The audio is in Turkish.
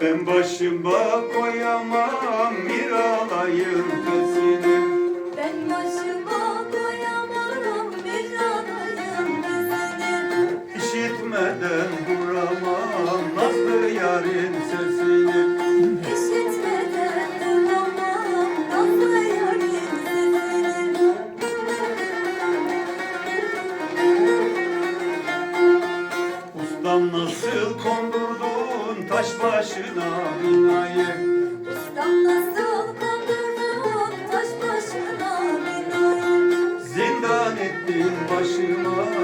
Ben başıma koyamam bir alayın sesini Ben başıma koyamam bir alayım bezini İşitmeden duramam nazlı yarın sesini. İşitmeden duramam nazlı yarın sesini. Ustam nasıl taş başına binayı. Ustam nasıl kondurdun taş başına binayı. Zindan ettin başıma